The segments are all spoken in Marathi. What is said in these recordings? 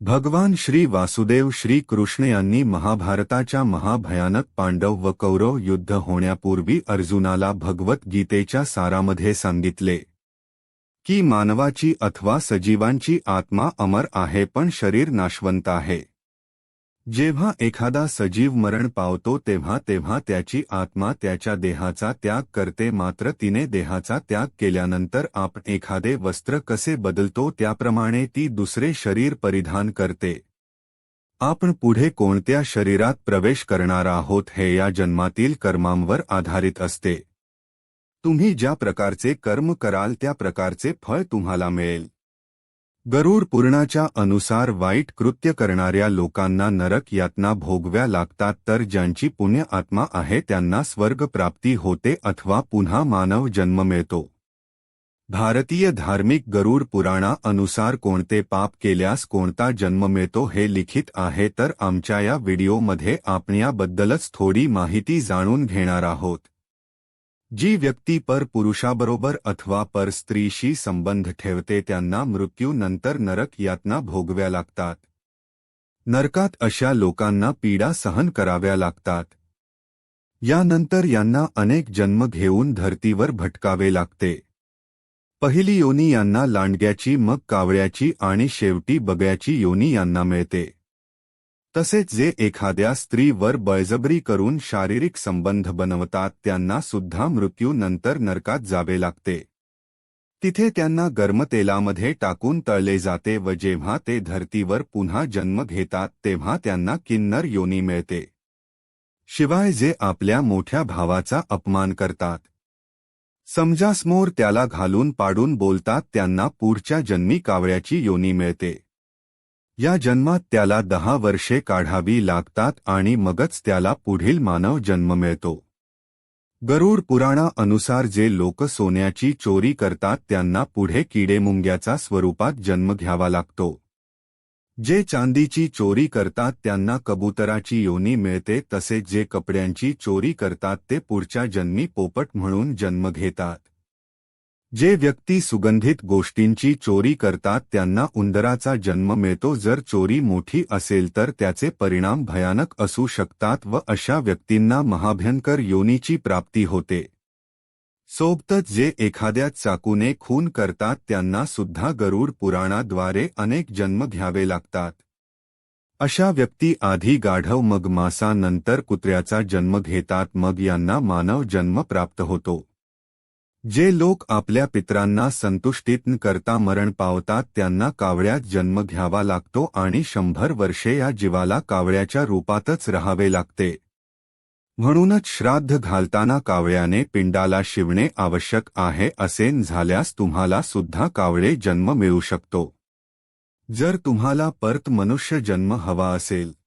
भगवान श्री वासुदेव श्री कृष्ण यांनी महाभारताच्या महाभयानक पांडव व कौरव युद्ध होण्यापूर्वी अर्जुनाला भगवद्गीतेच्या सारामध्ये सांगितले की मानवाची अथवा सजीवांची आत्मा अमर आहे पण शरीर नाशवंत आहे. जेव्हा एखादा सजीव मरण पावतो तेव्हा तेव्हा त्याची आत्मा त्याच्या देहाचा त्याग करते मात्र तिने देहाचा त्याग केल्यानंतर आपण एखादे वस्त्र कसे बदलतो त्याप्रमाणे ती दुसरे शरीर परिधान करते. आपण पुढे कोणत्या शरीरात प्रवेश करणार आहोत हे या जन्मातील कर्मांवर आधारित असते. तुम्ही ज्या प्रकारचे कर्म कराल त्या प्रकारचे फळ तुम्हाला मिळेल. गरुड पुराणाच्या अनुसार वाईट कृत्य करणाऱ्या लोकांना नरक यातना भोगव्या लागतात तर ज्यांची पुण्य आत्मा आहे त्यांना स्वर्ग प्राप्ती होते अथवा पुन्हा मानव जन्म मिळतो. भारतीय धार्मिक गरुड पुराणा अनुसार कोणते पाप केल्यास कोणता जन्म मिळतो हे लिखित आहे तर आमच्या या व्हिडिओमध्ये आपण याबद्दलच थोडी माहिती जाणून घेणार आहोत. जी व्यक्ती पर पुरुषाबरोबर अथवा पर स्त्रीशी संबंध ठेवते त्यांना मृत्यूनंतर नरक यातना भोगव्या लागतात. नरकात अशा लोकांना पीडा सहन कराव्या लागतात. यानंतर यांना अनेक जन्म घेऊन धर्तीवर भटकावे लागते. पहिली योनी यांना लांडग्याची मग कावळ्याची आणि शेवटी बगळ्याची योनी यांना मिळते. तसेच जे एखाद्या स्त्रीवर बळजबरी करून शारीरिक संबंध बनवतात त्यांना सुद्धा मृत्यूनंतर नरकात जावे लागते. तिथे त्यांना गर्मतेलामध्ये टाकून तळले जाते व जेव्हा ते धरतीवर पुन्हा जन्म घेतात तेव्हा त्यांना किन्नर योनी मिळते. शिवाय जे आपल्या मोठ्या भावाचा अपमान करतात. समजासमोर त्याला घालून पाडून बोलतात त्यांना पुढच्या जन्मी कावळ्याची योनी मिळते. या जन्मात त्याला दहा वर्षे काढावी लागतात आणि मगच त्याला पुढील मानव जन्म मिळतो. गरुड पुराणा अनुसार जे लोक सोन्याची चोरी करतात त्यांना पुढे किडेमुंग्याचा स्वरूपात जन्म घ्यावा लागतो. जे चांदीची चोरी करतात त्यांना कबुतराची योनी मिळते तसेच जे कपड्यांची चोरी करतात ते पुढच्या जन्मी पोपट म्हणून जन्म घेतात. जे व्यक्ती सुगंधित गोष्टींची चोरी करतात त्यांना उंदराचा जन्म मिळतो. जर चोरी मोठी असेल तर त्याचे परिणाम भयानक असू शकतात व अशा व्यक्तींना महाभयंकर योनीची प्राप्ती होते. सोबतच जे एखाद्या चाकूने खून करतात त्यांना सुद्धा गरुड पुराणाद्वारे अनेक जन्म घ्यावे लागतात. अशा व्यक्ती आधी गाढव मग मासानंतर कुत्र्याचा जन्म घेतात. मग यांना मानव जन्म प्राप्त होतो. जे लोक आपल्या पित्रांना संतुष्टीत करता मरण पावतात त्यांना कावळ्यात जन्म घ्यावा लागतो आणि शंभर वर्षे या जीवाला कावळ्याच्या रूपातच राहावे लागते. म्हणूनच श्राद्ध घालताना कावळ्याने पिंडाला शिवणे आवश्यक आहे असे झाल्यास तुम्हाला सुद्धा कावळे जन्म मिळू शकतो. जर तुम्हाला परत मनुष्य जन्म हवा असेल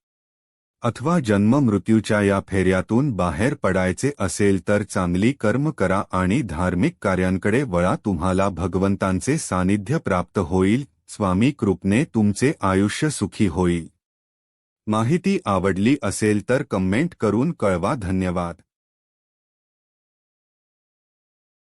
अथवा जन्म मृत्यूच्या या फेऱ्यातून बाहेर पडायचे असेल तर चांगली कर्म करा आणि धार्मिक कार्यांकडे वळा. तुम्हाला भगवंतांचे सानिध्य प्राप्त होईल स्वामी कृपने तुमचे आयुष्य सुखी होईल. माहिती आवडली असेल तर कमेंट करून कळवा. धन्यवाद.